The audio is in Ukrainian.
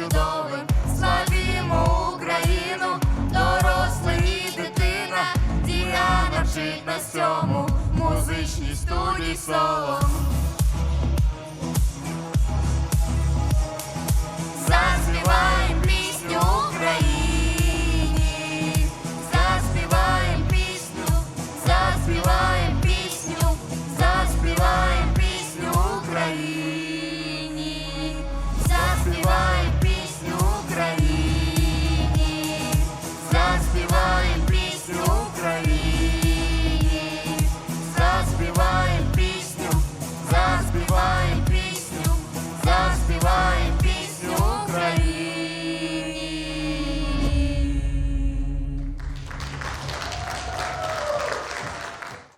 чудовим. Славімо Україну, дорослий і дитина. Діана вчить нас цьому, музичній студії соло.